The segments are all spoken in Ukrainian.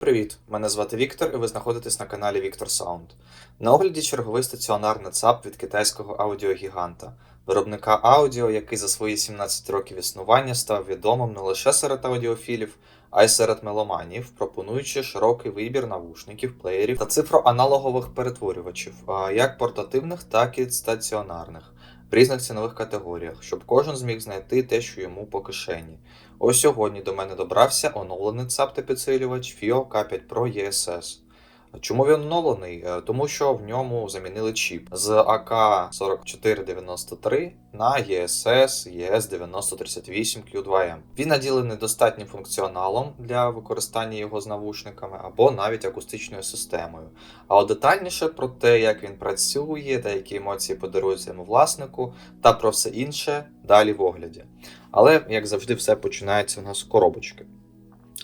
Привіт! Мене звати Віктор, і ви знаходитесь на каналі Віктор Sound. На огляді черговий стаціонарний ЦАП від китайського аудіогіганта, виробника аудіо, який за свої 17 років існування став відомим не лише серед аудіофілів, а й серед меломанів, пропонуючи широкий вибір навушників, плеєрів та цифроаналогових перетворювачів, як портативних, так і стаціонарних, в різних цінових категоріях, щоб кожен зміг знайти те, що йому по кишені. Ось сьогодні до мене добрався оновлений цапти підсилювач FIO K5 Pro ESS. Чому він оновлений? Е, Тому що в ньому замінили чіп з AK4493 на ESS ES9038Q2M. Він наділений достатнім функціоналом для використання його з навушниками або навіть акустичною системою. А от детальніше про те, як він працює та які емоції подарує своєму власнику, та про все інше далі в огляді. Але, як завжди, все починається у нас з коробочки.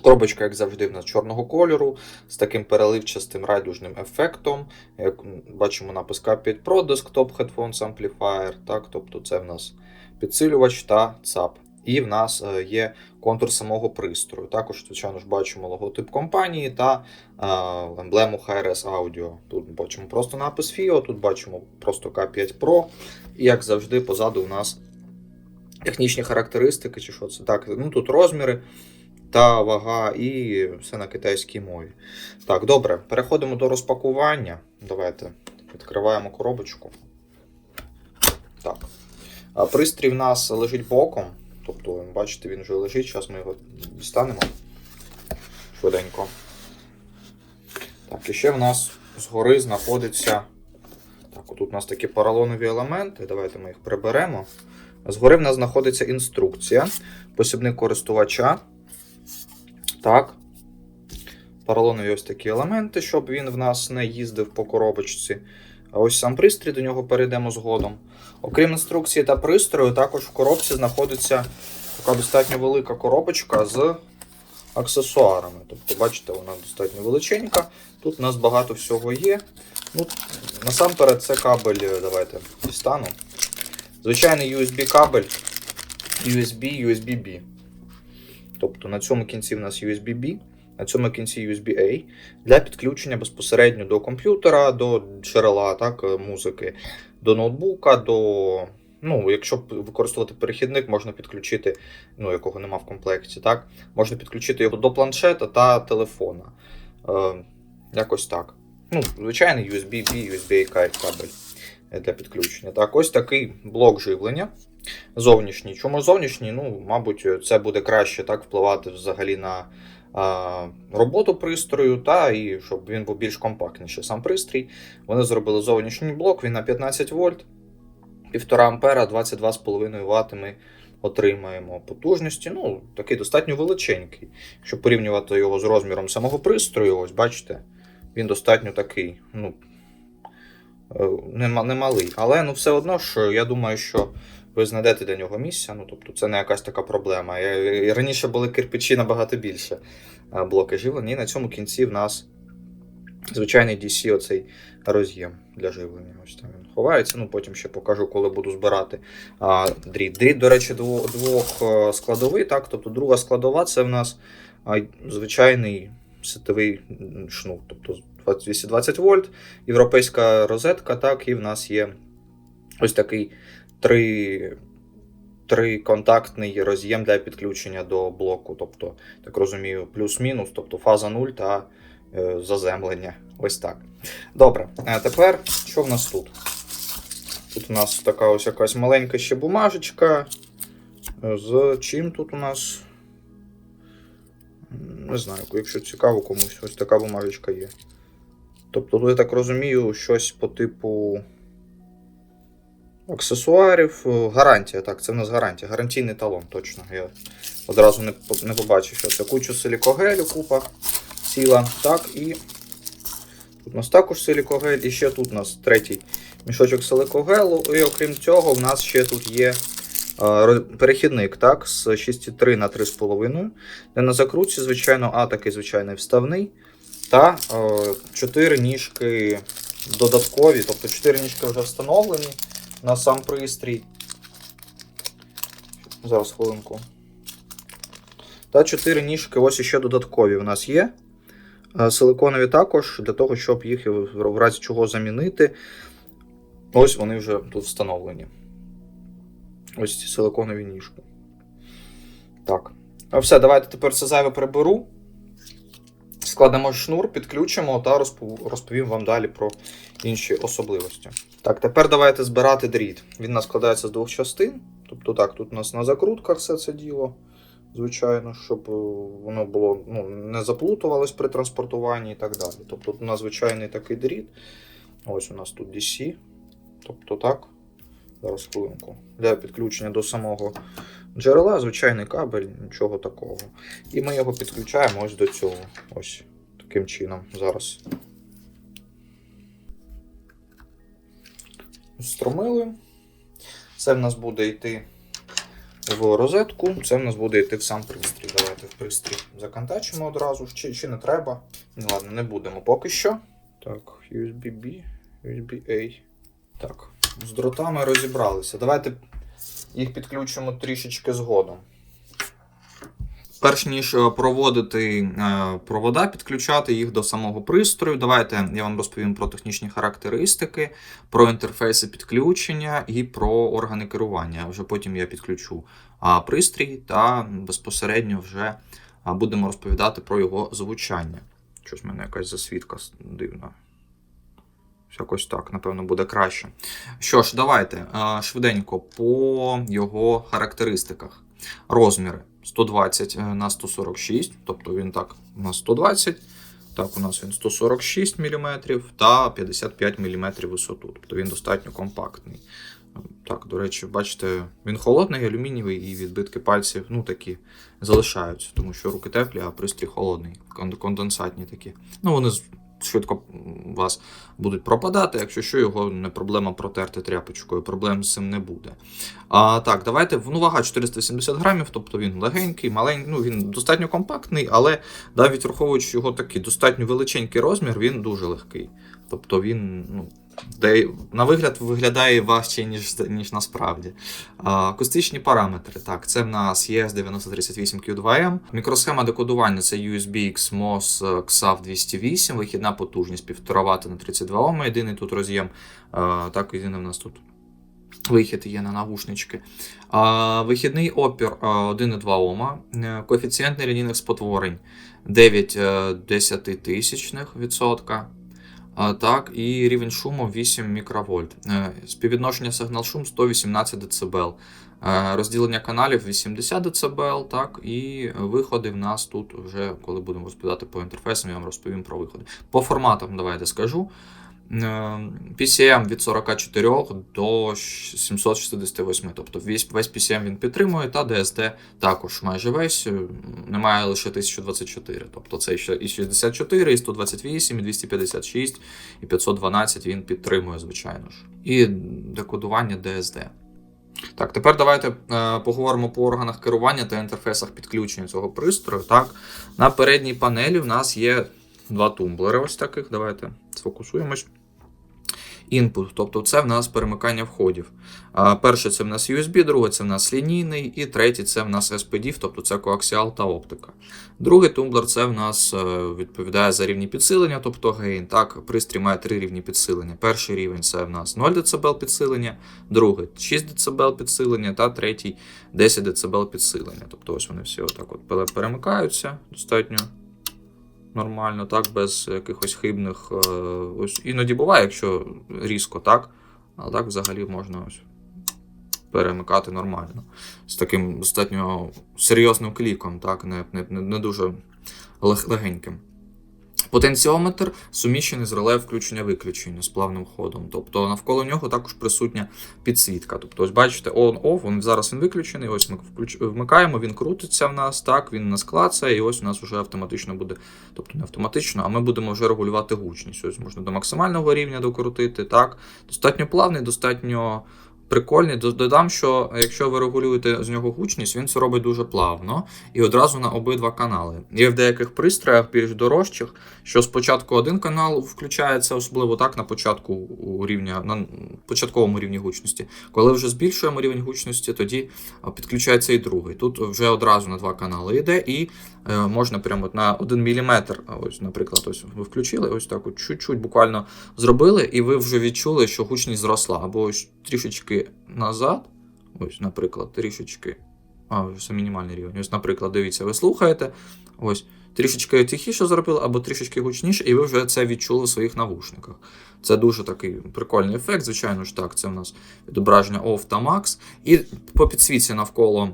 Коробочка, як завжди, в нас чорного кольору, з таким переливчастим радужним ефектом. Як бачимо напис K5 Pro Desktop Headphones Amplifier. Так, тобто це в нас підсилювач та ЦАП. І в нас е, є контур самого пристрою. Також, звичайно ж, бачимо логотип компанії та е, емблему HRS Audio. Тут бачимо просто напис FIO, тут бачимо просто K5 Pro. І як завжди, позаду у нас технічні характеристики, чи що це так. Ну тут розміри та вага, і все на китайській мові. Так, добре, переходимо до розпакування. Давайте відкриваємо коробочку. Так. А Пристрій в нас лежить боком. Тобто, бачите, він вже лежить, зараз ми його дістанемо швиденько. Так, і ще в нас згори знаходиться. Так, отут у нас такі поролонові елементи. Давайте ми їх приберемо. Згори в нас знаходиться інструкція, посібник користувача. Так. Поролонові ось такі елементи, щоб він в нас не їздив по коробочці. А ось сам пристрій, до нього перейдемо згодом. Окрім інструкції та пристрою, також в коробці знаходиться така достатньо велика коробочка з аксесуарами. Тобто, бачите, вона достатньо величенька. Тут у нас багато всього є. Ну, Насамперед, це кабель, давайте дістану. Звичайний USB кабель, USB, USB-B. Тобто на цьому кінці в нас USB-B, на цьому кінці USB-A для підключення безпосередньо до комп'ютера, до джерела так, музики, до ноутбука, до. Ну, якщо використовувати перехідник, можна підключити, ну, якого нема в комплекті, так? Можна підключити його до планшета та телефона. Е, якось так. Ну, звичайний USB-B, USB-A кабель для підключення. Так, ось такий блок живлення. Зовнішній. Чому зовнішній? Ну, мабуть, це буде краще так впливати взагалі на а, роботу пристрою, та і щоб він був більш компактніший. Сам пристрій. Вони зробили зовнішній блок, він на 15 вольт, 1,5 ампера, 22,5 Вт ми отримаємо потужності. Ну, такий достатньо величенький. Якщо порівнювати його з розміром самого пристрою, ось бачите, він достатньо такий. ну, Немалий. Але ну, все одно ж, я думаю, що ви знайдете для нього місця. Ну, тобто це не якась така проблема. Раніше були кирпичі набагато більше блоки живлення. І на цьому кінці в нас звичайний DC оцей роз'єм для живлення. Ось там він ховається. Ну, Потім ще покажу, коли буду збирати а, дріт. Дріт, до речі, двох, двох складовий. Так? Тобто друга складова це в нас звичайний сетовий шнур. Тобто 220 вольт, європейська розетка, так, і в нас є ось такий три, триконтактний роз'єм для підключення до блоку. Тобто, так розумію, плюс-мінус, тобто фаза 0 та е, заземлення. Ось так. Добре, а тепер що в нас тут? Тут у нас така ось якась маленька ще бумажечка. З чим тут у нас? Не знаю, якщо цікаво комусь, ось така бумажечка є. Тобто, я так розумію, щось по типу аксесуарів. Гарантія, так, це в нас гарантія. Гарантійний талон, точно. Я одразу не не побачив, що це кучу силікогелю, купа ціла. Так, і тут у нас також силікогель, і ще тут у нас третій мішочок силікогелу. І окрім цього, в нас ще тут є е, перехідник так, з 6,3 на 3,5. Де на закрутці, звичайно, А такий звичайний вставний. Та е, 4 ніжки додаткові, тобто 4 ніжки вже встановлені на сам пристрій. Зараз хвилинку. Та 4 ніжки ось ще додаткові у нас є. Е, Силиконові також для того, щоб їх в разі чого замінити. Ось вони вже тут встановлені. Ось ці силиконові ніжки. Так. Все, давайте тепер це зайве приберу. Складемо шнур, підключимо та розповім вам далі про інші особливості. Так, тепер давайте збирати дріт. Він у нас складається з двох частин. Тобто, так, тут у нас на закрутках все це діло. Звичайно, щоб е, воно було ну, не заплутувалось при транспортуванні і так далі. Тобто, тут у нас звичайний такий дріт. Ось у нас тут DC. Тобто так. Зараз хвилинку. Для підключення до самого джерела, звичайний кабель, нічого такого. І ми його підключаємо ось до цього. Ось таким чином. Зараз. Встромили. Це в нас буде йти в розетку, це в нас буде йти в сам пристрій. Давайте в пристрій закантачимо одразу. Чи, чи не треба? Ладно, не будемо поки що. Так, USB-B, USB-A. Так, з дротами розібралися. Давайте їх підключимо трішечки згодом. Перш ніж е, проводити е, провода, підключати їх до самого пристрою, давайте я вам розповім про технічні характеристики, про інтерфейси підключення і про органи керування. Вже потім я підключу пристрій та безпосередньо вже будемо розповідати про його звучання. Щось в мене якась засвідка дивна. Якось так, напевно, буде краще. Що ж, давайте е, швиденько по його характеристиках. Розміри 120 на 146, тобто він так у нас 120, так у нас він 146 мм та 55 мм висоту. Тобто він достатньо компактний. Так, до речі, бачите, він холодний, алюмінієвий, і відбитки пальців ну, такі залишаються, тому що руки теплі, а пристрій холодний, конденсатні такі. Ну, вони швидко у вас будуть пропадати, якщо що, його не проблема протерти тряпочкою, проблем з цим не буде. А, так, давайте. Ну, вага 470 грамів, тобто він легенький, маленький, ну він достатньо компактний, але навіть враховуючи його такий достатньо величенький розмір, він дуже легкий. Тобто він, ну, де, на вигляд виглядає важче, ніж, ніж насправді. Акустичні параметри. Так, це в нас ES938Q2M. Мікросхема декодування це USB-X MOS XAV 208, вихідна потужність 1,5 Вт на 32 Ом. Єдиний тут роз'єм. Так, єдиний в нас тут вихід є на навушнички. А, вихідний опір 1,2 Ома. Е, Коефіцієнт нелінійних спотворень 9 е, десятитисячних відсотка. Так, і рівень шуму 8 мікровольт. Е, Співвідношення сигнал-шум 118 дБ. Е, Розділення каналів 80 дБ, так, і виходи в нас тут вже, коли будемо розповідати по інтерфейсам, я вам розповім про виходи. По форматам давайте скажу. Е, PCM від 44 до 768, тобто весь, PCM він підтримує, та DSD також майже весь, е, немає лише 1024, тобто це і 64, і 128, і 256, і 512 він підтримує, звичайно ж. І декодування DSD. Так, тепер давайте е, поговоримо по органах керування та інтерфейсах підключення цього пристрою. Так, на передній панелі в нас є два тумблери ось таких. Давайте сфокусуємось. Input, тобто це в нас перемикання входів. Перше це в нас USB, друге це в нас лінійний, і третє це в нас SPD, тобто це коаксіал та оптика. Другий тумблер це в нас е, відповідає за рівні підсилення, тобто гейн. Так, пристрій має три рівні підсилення. Перший рівень це в нас 0 дБ підсилення, другий 6 дБ підсилення, та третій 10 дБ підсилення. Тобто ось вони всі отак от перемикаються достатньо нормально, так, без якихось хибних. е, Ось іноді буває, якщо різко, так. А так взагалі можна ось перемикати нормально. З таким достатньо серйозним кліком, так, не, не, не дуже легеньким. Потенціометр суміщений з реле включення-виключення з плавним ходом. Тобто навколо нього також присутня підсвітка. Тобто, ось бачите, on-off, зараз він виключений. Ось ми вмикаємо, він крутиться в нас, так, він нас клацає, і ось у нас вже автоматично буде, тобто не автоматично, а ми будемо вже регулювати гучність. Ось можна до максимального рівня докрутити. Так, достатньо плавний, достатньо прикольний. Додам, що якщо ви регулюєте з нього гучність, він це робить дуже плавно і одразу на обидва канали. Є в деяких пристроях більш дорожчих, що спочатку один канал включається, особливо так на початку рівня на початковому рівні гучності. Коли вже збільшуємо рівень гучності, тоді підключається і другий. Тут вже одразу на два канали йде, і е, можна прямо на 1 мм, ось, наприклад, ось ви включили, ось так чуть-чуть буквально зробили, і ви вже відчули, що гучність зросла. Або ось трішечки назад, ось, наприклад, трішечки. А, це мінімальний рівень. Ось, наприклад, дивіться, ви слухаєте, ось трішечки тихіше зробили, або трішечки гучніше, і ви вже це відчули в своїх навушниках. Це дуже такий прикольний ефект. Звичайно ж так, це в нас відображення OFF та MAX. І по підсвітці навколо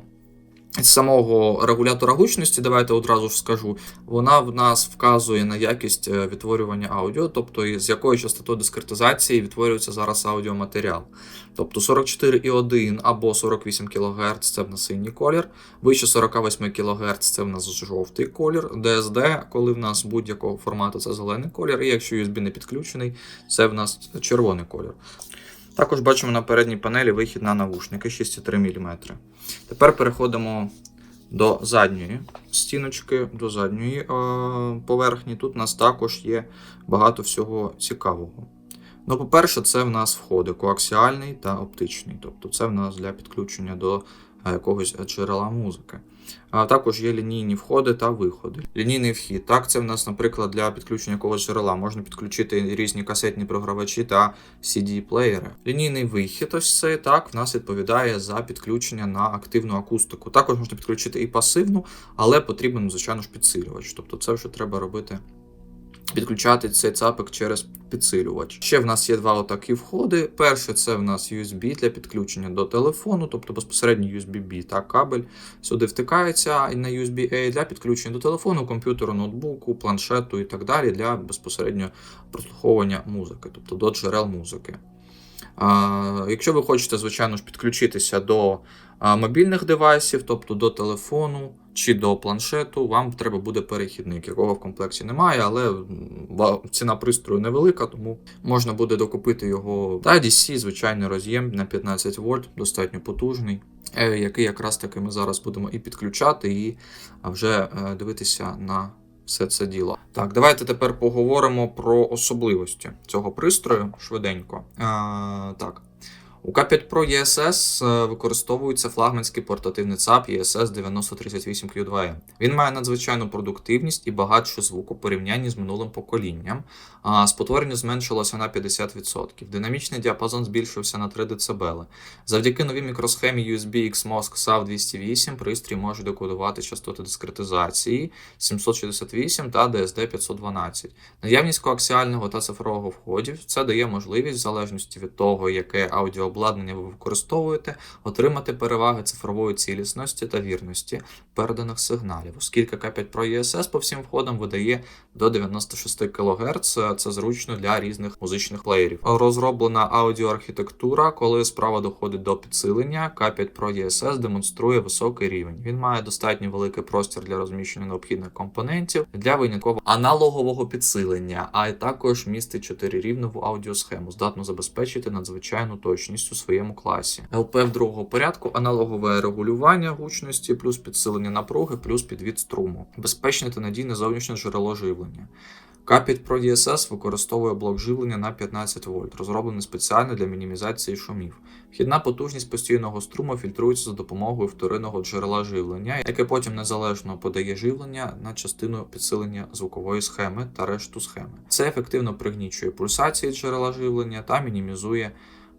самого регулятора гучності, давайте одразу ж скажу, вона в нас вказує на якість е, відтворювання аудіо, тобто з якою частотою дискретизації відтворюється зараз аудіоматеріал. Тобто 44,1 або 48 кГц це в нас синій колір, вище 48 кГц це в нас жовтий колір, DSD, коли в нас будь-якого формату це зелений колір, і якщо USB не підключений, це в нас червоний колір. Також бачимо на передній панелі вихід на навушники 6,3 мм. Тепер переходимо до задньої стіночки, до задньої е, поверхні. Тут у нас також є багато всього цікавого. Ну, по-перше, це в нас входи коаксіальний та оптичний. Тобто це в нас для підключення до е, якогось джерела музики. А також є лінійні входи та виходи. Лінійний вхід. Так, це в нас, наприклад, для підключення якогось джерела. Можна підключити різні касетні програвачі та CD-плеєри. Лінійний вихід, ось цей так, в нас відповідає за підключення на активну акустику. Також можна підключити і пасивну, але потрібен, звичайно ж, підсилювач. Тобто це вже треба робити. Підключати цей цапик через підсилювач. Ще в нас є два отакі входи. Перше це в нас USB для підключення до телефону, тобто безпосередньо USB-B та кабель сюди втикається на USB-A для підключення до телефону, комп'ютеру, ноутбуку, планшету і так далі для безпосередньо прослуховування музики, тобто до джерел музики. А, Якщо ви хочете, звичайно ж, підключитися до мобільних девайсів, тобто до телефону чи до планшету, вам треба буде перехідник, якого в комплекті немає, але ціна пристрою невелика, тому можна буде докупити його та DC, звичайний роз'єм на 15 вольт, достатньо потужний, е, який якраз таки ми зараз будемо і підключати, і вже е, дивитися на все це діло. Так, давайте тепер поговоримо про особливості цього пристрою швиденько. А, так. У K5 Pro ESS е, використовується флагманський портативний ЦАП ESS 9038Q2M. Він має надзвичайну продуктивність і багатшу звук у порівнянні з минулим поколінням. Спотворення зменшилося на 50%. Динамічний діапазон збільшився на 3 дБ. Завдяки новій мікросхемі USB XMOS XAV 208 пристрій може декодувати частоти дискретизації 768 та DSD 512. Наявність коаксіального та цифрового входів це дає можливість, в залежності від того, яке аудіообладнання ви використовуєте, отримати переваги цифрової цілісності та вірності переданих сигналів, оскільки K5 Pro ESS по всім входам видає до 96 кГц, це зручно для різних музичних плеєрів. Розроблена аудіоархітектура, коли справа доходить до підсилення, K5 Pro ESS демонструє високий рівень. Він має достатньо великий простір для розміщення необхідних компонентів для винятково аналогового підсилення, а й також містить 4-рівневу аудіосхему, здатну забезпечити надзвичайну точність у своєму класі. LPF другого порядку аналогове регулювання гучності, плюс підсилення напруги, плюс підвід струму, безпечне та надійне зовнішнє джерело живлення. K5 Pro DSS використовує блок живлення на 15 вольт, розроблений спеціально для мінімізації шумів. Вхідна потужність постійного струму фільтрується за допомогою вторинного джерела живлення, яке потім незалежно подає живлення на частину підсилення звукової схеми та решту схеми. Це ефективно пригнічує пульсації джерела живлення та мінімізує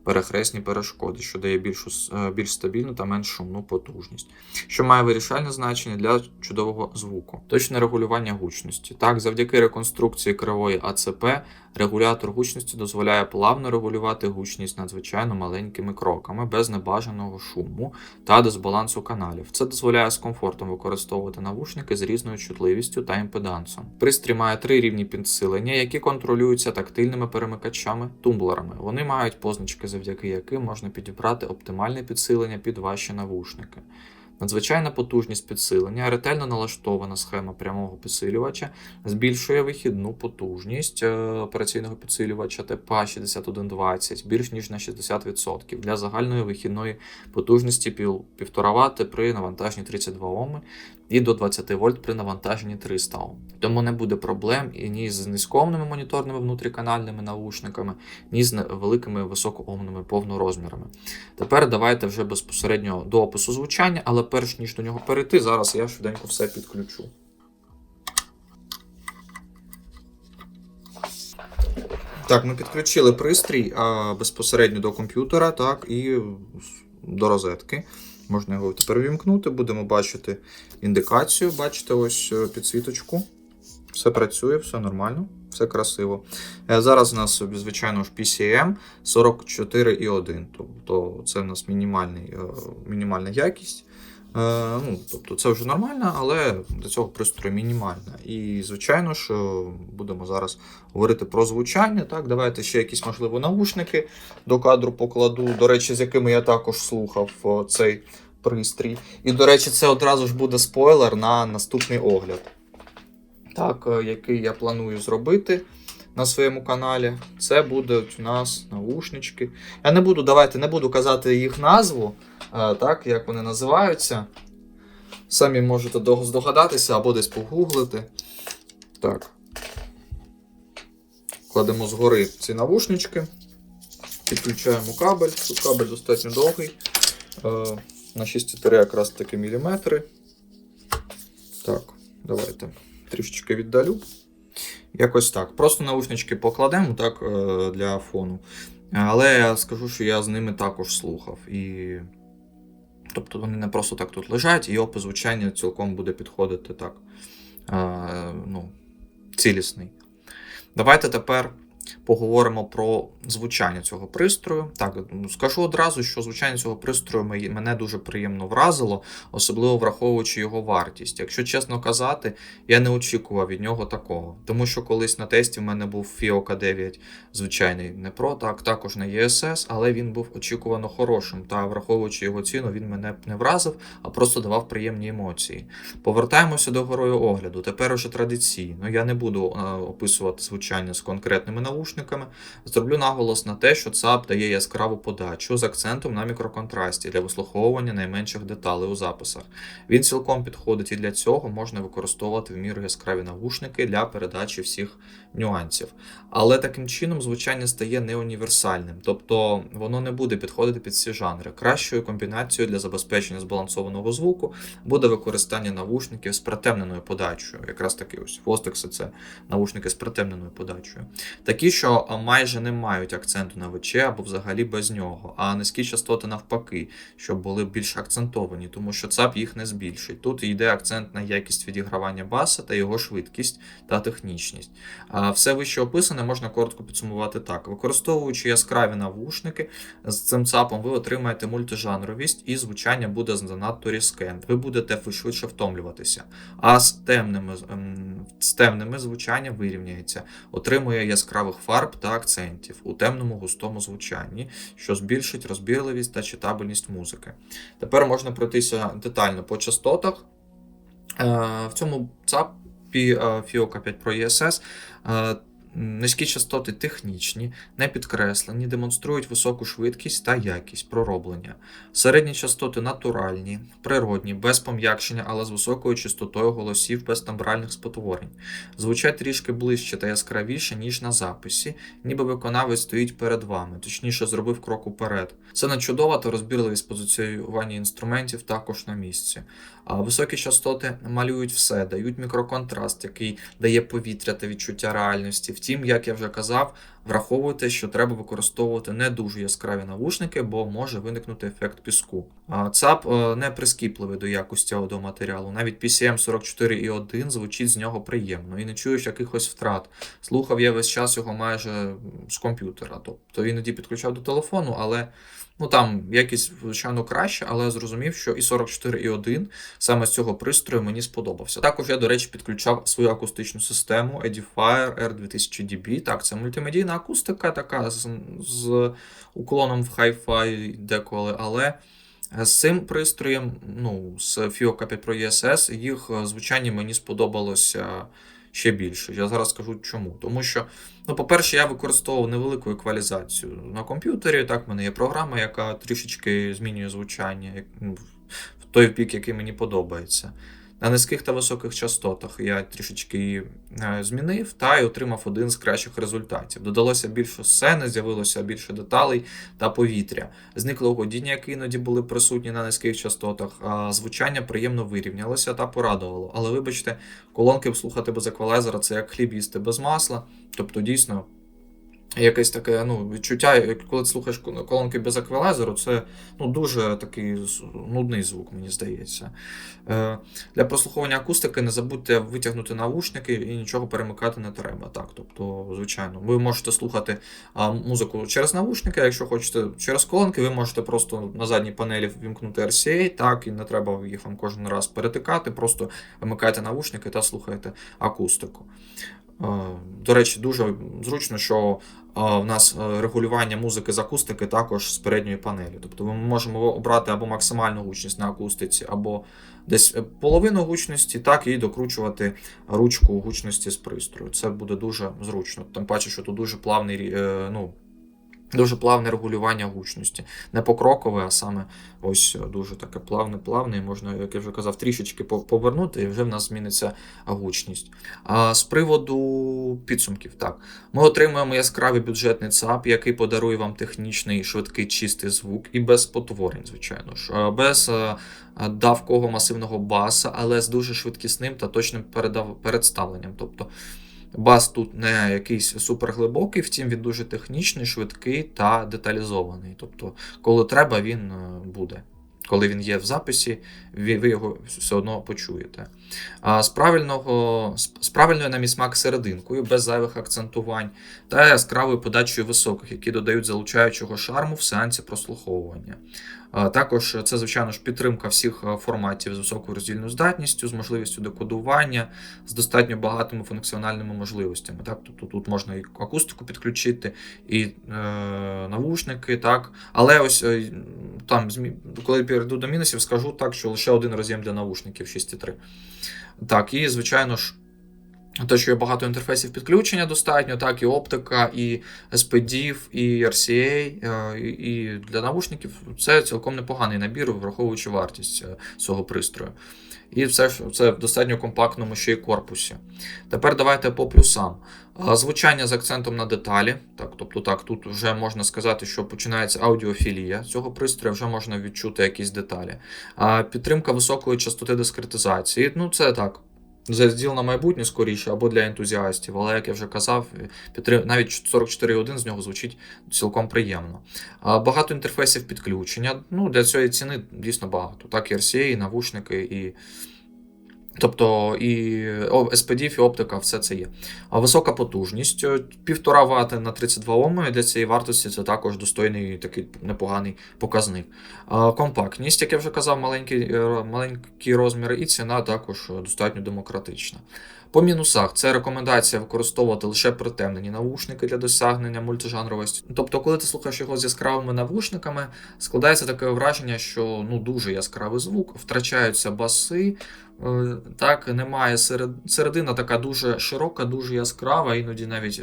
перехресні перешкоди, що дає більшу, е, більш стабільну та менш шумну потужність, що має вирішальне значення для чудового звуку. Точне регулювання гучності. Так, завдяки реконструкції кривої АЦП регулятор гучності дозволяє плавно регулювати гучність надзвичайно маленькими кроками, без небажаного шуму та дисбалансу каналів. Це дозволяє з комфортом використовувати навушники з різною чутливістю та імпедансом. Пристрій має три рівні підсилення, які контролюються тактильними перемикачами, тумблерами. Вони мають позначки, завдяки яким можна підібрати оптимальне підсилення під ваші навушники. Надзвичайна потужність підсилення, ретельно налаштована схема прямого підсилювача збільшує вихідну потужність е, операційного підсилювача ТПА 6120 більш ніж на 60% для загальної вихідної потужності 1,5 Вт при навантаженні 32 Ом і до 20 вольт при навантаженні 300 Ом. Тому не буде проблем і ні з низькоомними моніторними внутріканальними наушниками, ні з великими високоомними повнорозмірами. Тепер давайте вже безпосередньо до опису звучання, але перш ніж до нього перейти, зараз я швиденько все підключу. Так, ми підключили пристрій а, безпосередньо до комп'ютера, так, і до розетки. Можна його тепер вімкнути, будемо бачити індикацію, бачите ось е, підсвіточку. Все працює, все нормально, все красиво. Е, Зараз у нас, звичайно ж, PCM 44,1. Тобто це у нас мінімальний, е, мінімальна якість. Е, Ну, тобто це вже нормально, але до цього пристрою мінімальна. І, звичайно ж, будемо зараз говорити про звучання. Так, давайте ще якісь, можливо, наушники до кадру покладу. До речі, з якими я також слухав цей пристрій. І, до речі, це одразу ж буде спойлер на наступний огляд. Так, е, який я планую зробити на своєму каналі. Це будуть у нас наушнички. Я не буду, давайте не буду казати їх назву, так, як вони називаються. Самі можете здогадатися або десь погуглити. Так. Кладемо згори ці навушнички. Підключаємо кабель. Тут кабель достатньо довгий. Е, на 6,3 якраз таки міліметри. Так, давайте трішечки віддалю. Якось так. Просто наушнички покладемо так е, для фону. Але я скажу, що я з ними також слухав. І... Тобто вони не просто так тут лежать, і опис звучання цілком буде підходити так. Ну, цілісний. Давайте тепер поговоримо про звучання цього пристрою. Так, ну, скажу одразу, що звучання цього пристрою мене дуже приємно вразило, особливо враховуючи його вартість. Якщо чесно казати, я не очікував від нього такого. Тому що колись на тесті в мене був FIO K9 звичайний не Pro, так, також на ESS, але він був очікувано хорошим. Та враховуючи його ціну, він мене не вразив, а просто давав приємні емоції. Повертаємося до герою огляду. Тепер уже традиційно. Я не буду е, описувати звучання з конкретними навушниками. Зроблю наголос на те, що ЦАП дає яскраву подачу з акцентом на мікроконтрасті для вислуховування найменших деталей у записах. Він цілком підходить і для цього можна використовувати в міру яскраві навушники для передачі всіх нюансів. Але таким чином звучання стає неуніверсальним, тобто воно не буде підходити під всі жанри. Кращою комбінацією для забезпечення збалансованого звуку буде використання навушників з притемненою подачею. Якраз таки ось Vostexи це навушники з притемненою подачею. Такі, що майже не мають акценту на ВЧ або взагалі без нього, а низькі частоти навпаки, щоб були більш акцентовані, тому що ЦАП їх не збільшить. Тут йде акцент на якість відігравання баса та його швидкість та технічність. Все вище описане можна коротко підсумувати так: використовуючи яскраві навушники, з цим ЦАПом ви отримаєте мультижанровість і звучання буде занадто різке. Ви будете швидше втомлюватися. А з темними, ем, з темними звучання вирівняється, отримує яскравих фарб та акцентів у темному густому звучанні, що збільшить розбірливість та читабельність музики. Тепер можна пройтися детально по частотах. Е, В цьому ЦАПі Фіока Fioca 5 Pro ESS е, низькі частоти технічні, не підкреслені, демонструють високу швидкість та якість пророблення. Середні частоти натуральні, природні, без пом'якшення, але з високою частотою голосів без тембральних спотворень. Звучать трішки ближче та яскравіше, ніж на записі, ніби виконавець стоїть перед вами, точніше зробив крок уперед. Це не чудова та розбірливість позиціювання інструментів також на місці. А високі частоти малюють все, дають мікроконтраст, який дає повітря та відчуття реальності. Втім, як я вже казав, враховуйте, що треба використовувати не дуже яскраві навушники, бо може виникнути ефект піску. ЦАП е, не прискіпливий до якості аудіоматеріалу. Навіть PCM 44.1 звучить з нього приємно і не чуєш якихось втрат. Слухав я весь час його майже з комп'ютера. Тобто іноді підключав до телефону, але ну там якість, звичайно, краще, але я зрозумів, що і 44.1 саме з цього пристрою мені сподобався. Також я, до речі, підключав свою акустичну систему Edifier R2000DB. Так, це мультимедійна акустика, така з, з уклоном в Hi-Fi деколи, але З цим пристроєм, ну, з FIO K5 Pro ESS, їх е, звучання мені сподобалося ще більше. Я зараз скажу чому. Тому що, ну, по-перше, я використовував невелику еквалізацію на комп'ютері. Так, в мене є програма, яка трішечки змінює звучання ну, в той пік, який мені подобається. На низьких та високих частотах я трішечки її е, змінив та й отримав один з кращих результатів. Додалося більше сцени, з'явилося більше деталей та повітря. Зникло годіння, які іноді були присутні на низьких частотах, а звучання приємно вирівнялося та порадувало. Але вибачте, колонки слухати без еквалайзера це як хліб їсти без масла. Тобто, дійсно. Якесь таке ну, відчуття, коли ти слухаєш колонки без еквалайзеру, це ну, дуже такий нудний звук, мені здається. Е, Для прослуховування акустики не забудьте витягнути навушники і нічого перемикати не треба. Так, тобто, звичайно, ви можете слухати музику через навушники, а якщо хочете через колонки, ви можете просто на задній панелі вімкнути RCA, так, і не треба їх вам кожен раз перетикати, просто вимикайте навушники та слухайте акустику. Е, до речі, дуже зручно, що в нас е, регулювання музики з акустики також з передньої панелі. Тобто ми можемо обрати або максимальну гучність на акустиці, або десь е, половину гучності, так і докручувати ручку гучності з пристрою. Це буде дуже зручно. Тим паче, що тут дуже плавний ну, Дуже плавне регулювання гучності. Не покрокове, а саме ось дуже таке плавне-плавне, і можна, як я вже казав, трішечки повернути, і вже в нас зміниться гучність. А З приводу підсумків, так, ми отримуємо яскравий бюджетний ЦАП, який подарує вам технічний, швидкий, чистий звук і без потворень, звичайно ж, без давкого масивного баса, але з дуже швидкісним та точним передставленням. Тобто Бас тут не якийсь суперглибокий, втім він дуже технічний, швидкий та деталізований. Тобто, коли треба, він е, буде. Коли він є в записі, ви його все одно почуєте. А з правильного, з правильною на мій смак серединкою, без зайвих акцентувань, та яскравою подачею високих, які додають залучаючого шарму в сеансі прослуховування. Також це, звичайно ж, підтримка всіх форматів з високою роздільною здатністю, з можливістю декодування, з достатньо багатими функціональними можливостями. Так? Тобто тут можна і акустику підключити, і е, навушники. так? Але ось е, там, коли перейду до мінусів, скажу так, що лише один роз'єм для навушників 6.3. Так, і, звичайно ж. Те, що є багато інтерфейсів підключення достатньо, так, і оптика, і SPDIF, і RCA, е, і для навушників це цілком непоганий набір, враховуючи вартість е, цього пристрою. І все це в достатньо компактному ще й корпусі. Тепер давайте по плюсам. Е, звучання з акцентом на деталі. Так, Тобто так, тут вже можна сказати, що починається аудіофілія цього пристрою, вже можна відчути якісь деталі. Підтримка високої частоти дискретизації. Ну, це так. Заділ на майбутнє скоріше або для ентузіастів, але як я вже казав, навіть 44.1 з нього звучить цілком приємно. Багато інтерфейсів підключення. Ну, Для цієї ціни дійсно багато. Так, і RCA, і навушники, і Тобто і SPDIF, і оптика, все це є. А Висока потужність 1,5 Вт на 32 Ом, і для цієї вартості це також достойний такий непоганий показник. Компактність, як я вже казав, маленькі, е, маленькі розміри, і ціна також достатньо демократична. По мінусах це рекомендація використовувати лише притемнені навушники для досягнення мультижанровості. Тобто, коли ти слухаєш його з яскравими навушниками, складається таке враження, що ну дуже яскравий звук, втрачаються баси. Е, так, немає серед... середина така дуже широка, дуже яскрава, іноді навіть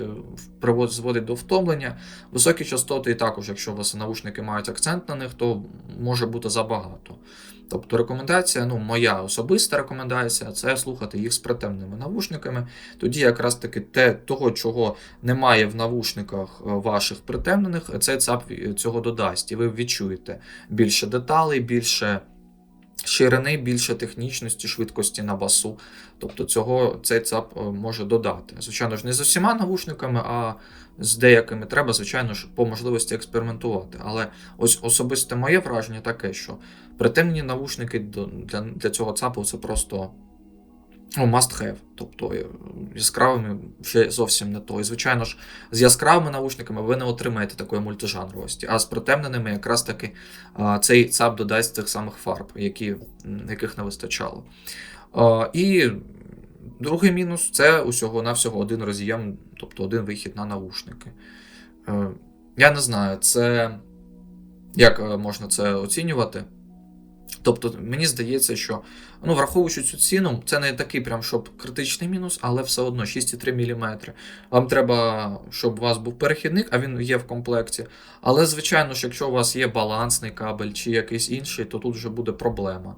е, зводить до втомлення. Високі частоти, і також, якщо у вас наушники мають акцент на них, то може бути забагато. Тобто рекомендація, ну, моя особиста рекомендація це слухати їх з притемними навушниками. Тоді якраз таки те, того, чого немає в навушниках е, ваших притемнених, цей ЦАП цього додасть, і ви відчуєте більше деталей, більше. Ширини більше технічності, швидкості на басу. Тобто цього цей ЦАП е, може додати. Звичайно ж, не з усіма навушниками, а з деякими треба, звичайно ж, по можливості експериментувати. Але ось особисте моє враження таке, що притемні навушники для для цього ЦАПу це просто ну, must have. Тобто е, яскравими ще зовсім не то. І, звичайно ж, з яскравими наушниками ви не отримаєте такої мультижанровості, а з притемненими якраз таки цей ЦАП додасть тих самих фарб, які, яких не вистачало. І другий мінус це усього-навсього один роз'єм, тобто один вихід на наушники. Е, я не знаю, це як е, можна це оцінювати. Тобто, мені здається, що ну, враховуючи цю ціну, це не такий прям щоб критичний мінус, але все одно 6,3 мм. Вам треба, щоб у вас був перехідник, а він є в комплекті. Але, звичайно ж, якщо у вас є балансний кабель чи якийсь інший, то тут вже буде проблема.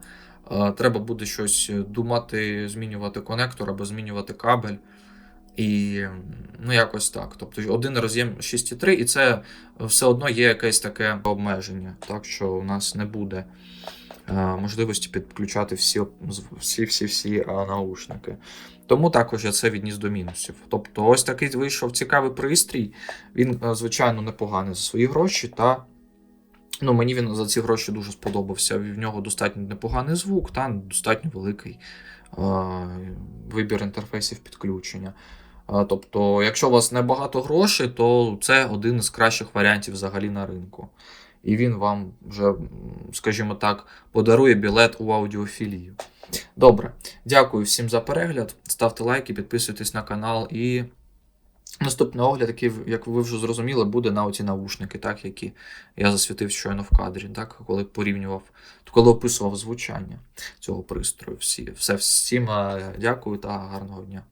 Е, Треба буде щось думати, змінювати конектор або змінювати кабель. І ну, якось так. Тобто один роз'єм 6,3, і це все одно є якесь таке обмеження, так що у нас не буде е, можливості підключати всі, всі, всі, всі наушники. Тому також я це відніс до мінусів. Тобто, ось такий вийшов цікавий пристрій. Він, е, звичайно, непоганий за свої гроші. Та ну, мені він за ці гроші дуже сподобався. В нього достатньо непоганий звук, та достатньо великий е, вибір інтерфейсів підключення. Е, Тобто, якщо у вас небагато грошей, то це один із кращих варіантів взагалі на ринку. І він вам вже, скажімо так, подарує білет у аудіофілію. Добре, дякую всім за перегляд. Ставте лайки, підписуйтесь на канал. І наступний огляд, який, як ви вже зрозуміли, буде на оці наушники, так, які я засвітив щойно в кадрі, так, коли порівнював, коли описував звучання цього пристрою. Всі, все, всім е, дякую та гарного дня.